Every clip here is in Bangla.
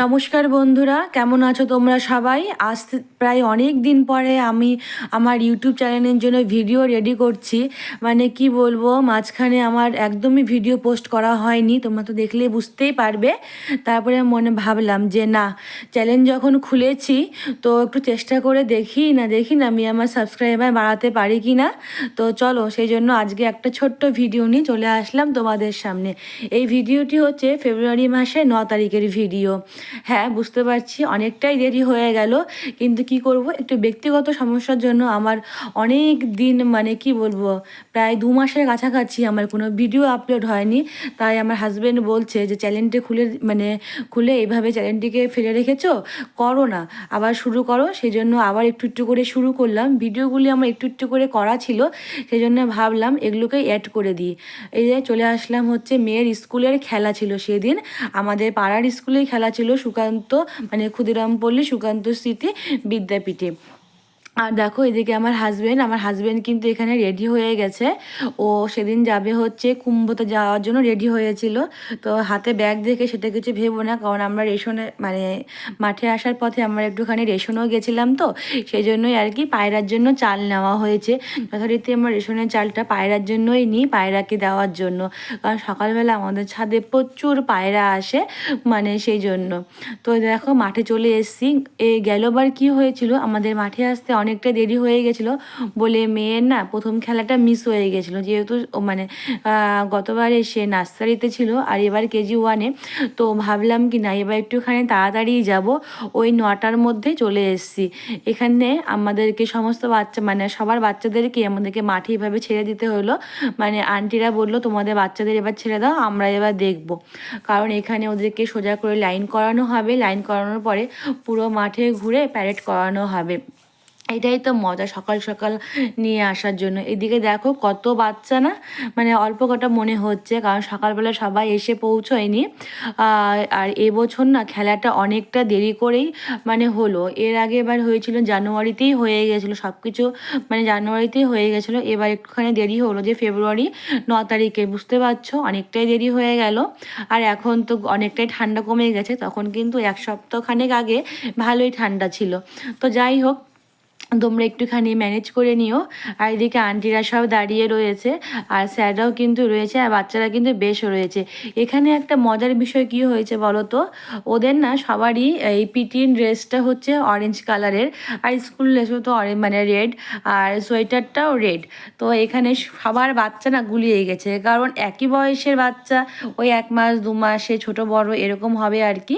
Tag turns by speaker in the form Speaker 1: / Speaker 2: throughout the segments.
Speaker 1: নমস্কার বন্ধুরা, কেমন আছো তোমরা সবাই? আজ প্রায় অনেক দিন পরে আমি আমার ইউটিউব চ্যানেলের জন্য ভিডিও রেডি করছি। মানে কি বলব, মাঝখানে আমার একদমই ভিডিও পোস্ট করা হয়নি, তোমরা তো দেখলে বুঝতেই পারবে। তারপরে মনে ভাবলাম যে না চ্যালেঞ্জ যখন খুলেছি, তো একটু চেষ্টা করে দেখি না দেখি না আমি আমার সাবস্ক্রাইবার বাড়াতে পারি কি না। তো চলো, সেই জন্য আজকে একটা ছোট্ট ভিডিও নিয়ে চলে আসলাম তোমাদের সামনে। এই ভিডিওটি হচ্ছে ফেব্রুয়ারি মাসে ন তারিখের ভিডিও হ্যাঁ বুঝতে পারছি, অনেকটাই দেরি হয়ে গেল, কিন্তু কি করব? একটু ব্যক্তিগত সমস্যার জন্য আমার অনেক দিন মানে কি বলব, প্রায় দু মাসের কাছাকাছি আমার কোনো ভিডিও আপলোড হয়নি, তাই আমার হাজব্যান্ড বলছে যে, চ্যানেলটি খুলে মানে খুলে এইভাবে চ্যানেলটিকে ফেলে রেখেছো? করো না। আবার শুরু করো সেই জন্য আবার একটু একটু করে শুরু করলাম। ভিডিওগুলি আমার একটু একটু করে করা ছিল সেই জন্য ভাবলাম এগুলোকে অ্যাড করে দিই। এই যে চলে আসলাম হচ্ছে মেয়ের স্কুলের খেলা ছিল সেদিন। আমাদের পাড়ার স্কুলেই খেলা ছিল সুকান্ত মানে ক্ষুদিরাম পল্লী সুকান্ত স্মৃতি বিদ্যাপীঠে। আর দেখো এদিকে আমার হাজবেন্ড আমার হাজব্যান্ড কিন্তু এখানে রেডি হয়ে গেছে। ও সেদিন যাবে হচ্ছে কুম্ভতে যাওয়ার জন্য রেডি হয়েছিল। তো হাতে ব্যাগ দেখে সেটা কিছু ভেবো না, কারণ আমরা রেশনে মানে মাঠে আসার পথে আমরা একটুখানি রেশনেও গেছিলাম তো। সেই জন্যই আর কি পায়রার জন্য চাল নেওয়া হয়েছে। যথারীতি আমরা রেশনের চালটা পায়রার জন্যই নিই, পায়রাকে দেওয়ার জন্য। কারণ সকালবেলা আমাদের ছাদে প্রচুর পায়রা আসে মানে সেই জন্য। তো দেখো মাঠে চলে এসেছি। এই গেলবার কি হয়েছিল? আমাদের মাঠে আসতে অনেকটা দেরি হয়ে গেছিল বলে মেয়ের না প্রথম খেলাটা মিস হয়ে গেছিল। যেহেতু মানে গতবার এসে নার্সারিতে ছিল আর এবার কেজি ওয়ানে, তো ভাবলাম কি না, এবার একটুখানি তাড়াতাড়ি যাব। ওই নটার মধ্যে চলে এসেছি। এখানে আমাদেরকে সমস্ত বাচ্চা মানে সবার বাচ্চাদেরকে আমাদেরকে মাঠে এভাবে ছেড়ে দিতে হলো। মানে আন্টিরা বলল, তোমাদের বাচ্চাদের এবার ছেড়ে দাও, আমরা এবার দেখব। কারণ এখানে ওদেরকে সোজা করে লাইন করানো হবে। লাইন করানোর পরে পুরো মাঠে ঘুরে প্যারেড করানো হবে। এটাই তো মজা সকাল সকাল নিয়ে আসার জন্য। এদিকে দেখো কত বাচ্চা না মানে অল্প কটা মনে হচ্ছে, কারণ সকালবেলা সবাই এসে পৌঁছয়নি। আর এবছর না খেলাটা অনেকটা দেরি করেই মানে হলো। এর আগে এবার হয়েছিল জানুয়ারিতেই হয়ে গেছিল সব কিছু মানে জানুয়ারিতেই হয়ে গেছিল। এবার একটুখানি দেরি হলো যে ফেব্রুয়ারি ন তারিখে, বুঝতে পারছ? অনেকটাই দেরি হয়ে গেল। আর এখন তো অনেকটাই ঠান্ডা কমে গেছে, তখন কিন্তু এক সপ্তাহখানেক আগে ভালোই ঠান্ডা ছিল। তো যাই হোক তোমরা একটুখানি ম্যানেজ করে নিও। আর এদিকে আন্টিরা সব দাঁড়িয়ে রয়েছে। আর স্যাররাও কিন্তু রয়েছে আর বাচ্চারা কিন্তু বেশও রয়েছে। এখানে একটা মজার বিষয় কি হয়েছে বলো তো ওদের না সবারই এই পিটির ড্রেসটা হচ্ছে অরেঞ্জ কালারের আর স্কুল ড্রেসও তো অরেঞ্জ মানে রেড আর সোয়েটারটাও রেড তো এখানে সবার বাচ্চা না গুলিয়ে গেছে। কারণ একই বয়সের বাচ্চা, ওই এক মাস, দু মাসে ছোট, বড় এরকম হবে আর কি।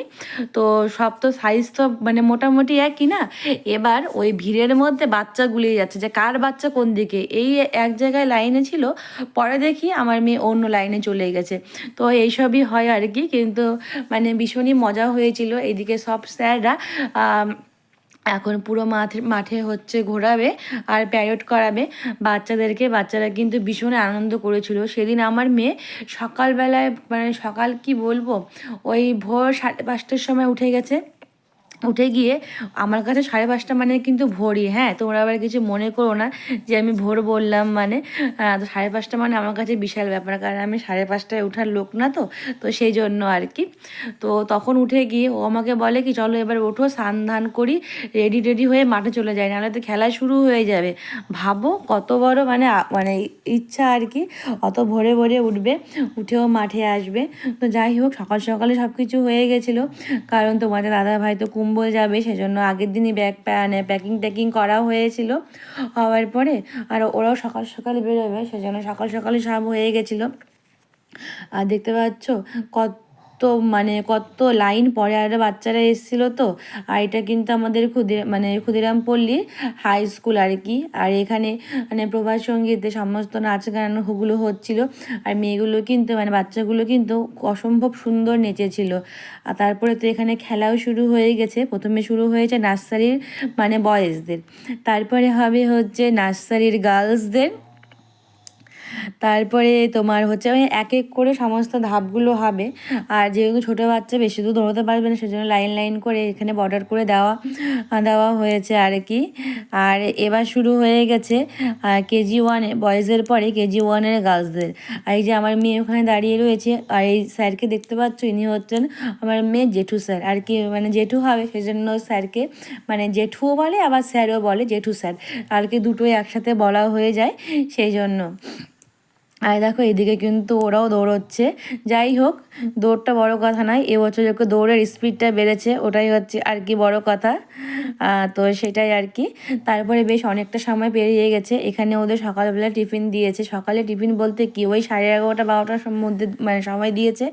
Speaker 1: তো সব তো সাইজ তো মানে মোটামুটি একই না? এবার ওই ভিড়ের মধ্যে বাচ্চা গুলিয়ে যাচ্ছে যে কার বাচ্চা কোন দিকে? এই এক জায়গায় লাইনে ছিল, পরে দেখি আমার মেয়ে অন্য লাইনে চলে গেছে। তো এইসবই হয় আর কি, কিন্তু মানে ভীষণই মজা হয়েছিল। এইদিকে সব স্যাররা এখন পুরো মাঠে মাঠে হচ্ছে ঘোরাবে আর প্যারেড করাবে। বাচ্চাদেরকে, বাচ্চারা কিন্তু ভীষণ আনন্দ করেছিল। সেদিন আমার মেয়ে সকালবেলায় মানে সকাল কি বলব? ওই ভোর সাড়ে পাঁচটার সময় উঠে গেছে। উঠে গিয়ে আমার কাছে সাড়ে পাঁচটা মানে কিন্তু ভোরই হ্যাঁ? তোমরা আবার কিছু মনে করো না যে আমি ভোর বললাম মানে তো সাড়ে পাঁচটা মানে আমার কাছে বিশাল ব্যাপার, কারণ আমি সাড়ে পাঁচটায় ওঠার লোক না তো তো সেই জন্য আর কি তো তখন উঠে গিয়ে ও আমাকে বলে কি, চলো এবার ওঠো, স্নান ধান করি রেডি রেডি হয়ে মাঠে চলে যাই, নাহলে তো খেলা শুরু হয়ে যাবে। ভাবো কত বড় মানে মানে ইচ্ছা আর কি অত ভোরে ভোরে উঠবে, উঠেও মাঠে আসবে। তো যাই হোক, সকাল সকালে সব কিছু হয়ে গেছিল, কারণ তোমাদের দাদা ভাই তো কুম্ভ যাবে, সেজন্য আগের দিনই ব্যাগ প্যানে প্যাকিং ট্যাকিং করা হয়েছিল। হওয়ার পরে আর ওরাও সকাল সকাল বেরোবে, সেজন্য সকাল সকালে সব হয়ে গেছিল। আর দেখতে পাচ্ছ কত মানে কত লাইন পরে আর বাচ্চারা এসেছিল তো, আর এটা কিন্তু আমাদের ক্ষুদি মানে ক্ষুদিরামপল্লী হাই স্কুল আর কি। আর এখানে মানে প্রভাত সঙ্গীতে সমস্ত নাচ গানগুলো হচ্ছিল। আর মেয়েগুলো কিন্তু মানে বাচ্চাগুলো কিন্তু অসম্ভব সুন্দর নেচেছিল। আর তারপরে তো এখানে খেলাও শুরু হয়ে গেছে। প্রথমে শুরু হয়েছে নার্সারির মানে বয়েজদের তারপরে হবে হচ্ছে নার্সারির গার্লসদের তারপরে তোমার হচ্ছে ওই এক এক করে সমস্ত ধাপগুলো হবে। আর যেহেতু ছোটো বাচ্চা, বেশি দূর দৌড়াতে পারবে না, সেজন্য লাইন লাইন করে এখানে বর্ডার করে দেওয়া দেওয়া হয়েছে আর কি আর এবার শুরু হয়ে গেছে কেজি ওয়ানে বয়েজের পরে কেজি ওয়ানের গার্লসদের আর এই যে আমার মেয়ে ওখানে দাঁড়িয়ে রয়েছে, আর এই স্যারকে দেখতে পাচ্ছ, ইনি হচ্ছেন আমার মেয়ে জেঠু স্যার। আর কি মানে জেঠু হবে, সেজন্য স্যারকে মানে জেঠুও বলে, আবার স্যারও বলে জেঠু স্যার। আর কি দুটোই একসাথে বলা হয়ে যায়, সেই জন্য। আর দেখো, এদিকে কিন্তু ওরাও দৌড়চ্ছে। যাই হোক, দৌড়টা বড় কথা নয়, এবছর একটু দৌড়ের স্পিডটা বেড়েছে, ওটাই হচ্ছে আর কি বড় কথা। তো সেটাই আর কি। তারপরে বেশ অনেকটা সময় পেরিয়ে গেছে, এখানে ওদের সকালবেলা টিফিন দিয়েছে। সকালে টিফিন বলতে কি, ওই সাড়ে এগারোটা, বারোটার মধ্যে মানে সময় দিয়েছে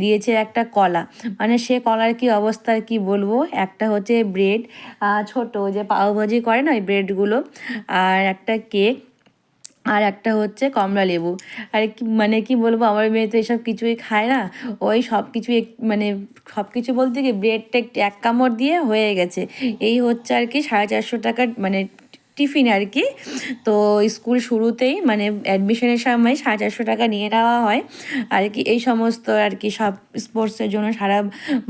Speaker 1: দিয়েছে একটা কলা। মানে সে কলার কি অবস্থা কি বলব? একটা হচ্ছে ব্রেড ছোট যে পাওভাজি করে না, ওই ব্রেডগুলো আর একটা কেক আর একটা হচ্ছে কমলা লেবু। আর মানে কি বলব, আমার মেয়ে তো এসব কিছুই খায় না। ওই সব কিছু মানে সব কিছু বলতে কি ব্রেডটা এক কামড় দিয়ে হয়ে গেছে। এই হচ্ছে আর কি সাড়ে চারশো টাকার মানে টিফিন আর কি। তো স্কুল শুরুতেই মানে অ্যাডমিশনের সময় সাড়ে চারশো টাকা নিয়ে নেওয়া হয়। আর কি এই সমস্ত আর কি সব স্পোর্টসের জন্য সারা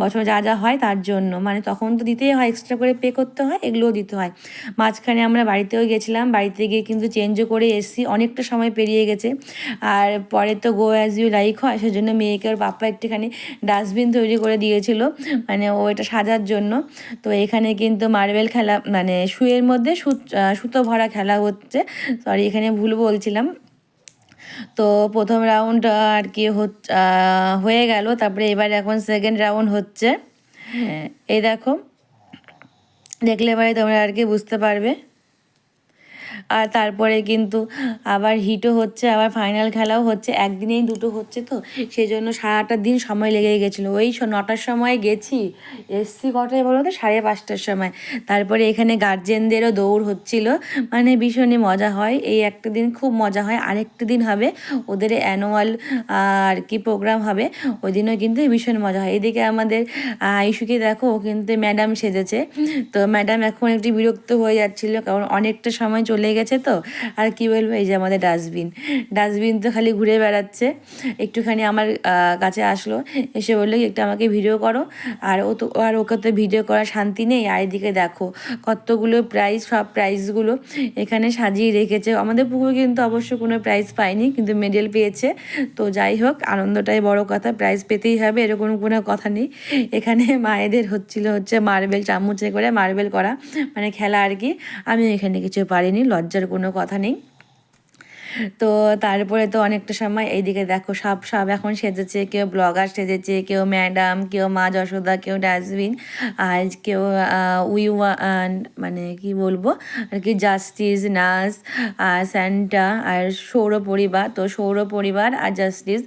Speaker 1: বছর যা যা হয় তার জন্য। মানে তখন তো দিতেই হয় এক্সট্রা করে পে করতে হয়, এগুলোও দিতে হয়। মাঝখানে আমরা বাড়িতেও গেছিলাম, বাড়িতে গিয়ে কিন্তু চেঞ্জও করে এসেছি, অনেকটা সময় পেরিয়ে গেছে। আর পরে তো গো অ্যাজ ইউ লাইক হয়, সেজন্য মেয়েকে ওর বাপ্পা একটুখানি ডাস্টবিন তৈরি করে দিয়েছিল। মানে ও এটা সাজার জন্য। তো এখানে কিন্তু মার্বেল খেলা মানে শুয়ের মধ্যে সুতো ভরা খেলা হচ্ছে। সরি এখানে ভুল বলছিলাম। তো প্রথম রাউন্ড আর কি হয়ে গেল। তারপরে এবার এখন সেকেন্ড রাউন্ড হচ্ছে। এই দেখো। দেখলে এবারে তোমরা আর কি বুঝতে পারবে। আর তারপরে কিন্তু আবার হিটও হচ্ছে, আবার ফাইনাল খেলাও হচ্ছে। একদিনেই দুটো হচ্ছে তো সেই জন্য সারাটা দিন সময় লেগে গেছিল। ওই নটার সময় গেছি এসছি কটায় বলো তো? সাড়ে পাঁচটার সময়। তারপরে এখানে গার্জেনদেরও দৌড় হচ্ছিল। মানে ভীষণই মজা হয়। এই একটা দিন খুব মজা হয়। আরেকটা দিন হবে, ওদের অ্যানুয়াল আর কি প্রোগ্রাম হবে, ওই দিনও কিন্তু ভীষণ মজা হয়। এদিকে আমাদের আইসুকে দেখো কিন্তু ম্যাডাম সেজেছে। তো ম্যাডাম এখন একটু বিরক্ত হয়ে যাচ্ছিল, কারণ অনেকটা সময় চলে গেছে তো? আর কি বলব, এই যে আমাদের ডাস্টবিন ডাস্টবিন তো খালি ঘুরে বেড়াচ্ছে। একটুখানি আমার কাছে আসলো, এসে বলল, একটু আমাকে ভিডিও করো। আর ও তো, আর ওকে তো ভিডিও করার শান্তি নেই। আর এদিকে দেখো, কতগুলো প্রাইজ সব প্রাইজগুলো এখানে সাজিয়ে রেখেছে। আমাদের পুকুর কিন্তু অবশ্য কোনো প্রাইজ পায়নি, কিন্তু মেডেল পেয়েছে। তো যাই হোক, আনন্দটাই বড় কথা প্রাইজ পেতেই হবে, এরকম কোনো কথা নেই। এখানে মায়েদের হচ্ছিল হচ্ছে মার্বেল চামচে করে মার্বেল করা মানে খেলা আর কি। আমি এখানে কিছু পারিনি লজ্জার কোনো কথা নেই। তো তারপরে তো অনেকটা সময় এইদিকে দেখো, সব সব এখন সেজেছে, কেউ ব্লগার সেজেছে, কেউ ম্যাডাম, কেউ মা যশোদা, কেউ ডাস্টবিন, আর কেউ উই মানে কি বলব, আর কি জাস্টিস, নার্স, আর স্যান্টা, আর সৌর পরিবার, তো সৌর পরিবার আর জাস্টিস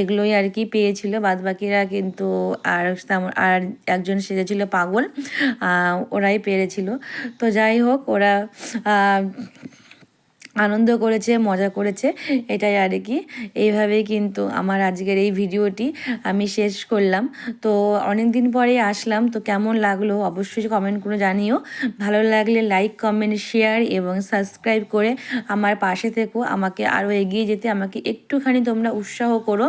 Speaker 1: এগুলোই আর কি পেয়েছিল। বাদবাকিরা কিন্তু আর তেমন, আর একজন সেজেছিল পাগল ওরাই পেরেছিল। তো যাই হোক, ওরা আনন্দ করেছে, মজা করেছে, এটাই আর কি। এইভাবেই কিন্তু আমার আজকের এই ভিডিওটি আমি শেষ করলাম। তো অনেক দিন পরে আসলাম, তো কেমন লাগল অবশ্যই কমেন্ট করে জানিও। ভালো লাগলে লাইক কমেন্ট শেয়ার এবং সাবস্ক্রাইব করে আমার পাশে থেকো। আমাকে আরও এগিয়ে যেতে, আমাকে একটুখানি তোমরা উৎসাহ করো।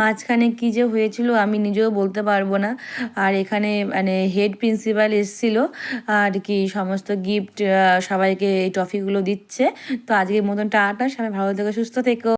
Speaker 1: মাঝখানে কী যে হয়েছিল আমি নিজেও বলতে পারব না। আর এখানে মানে হেড প্রিন্সিপাল এসেছিল, আর কি সমস্ত গিফট সবাইকে এই ট্রফিগুলো দিচ্ছে। তো আজকের মতন টাটা সবাই ভালো থেকো সুস্থ থেকো।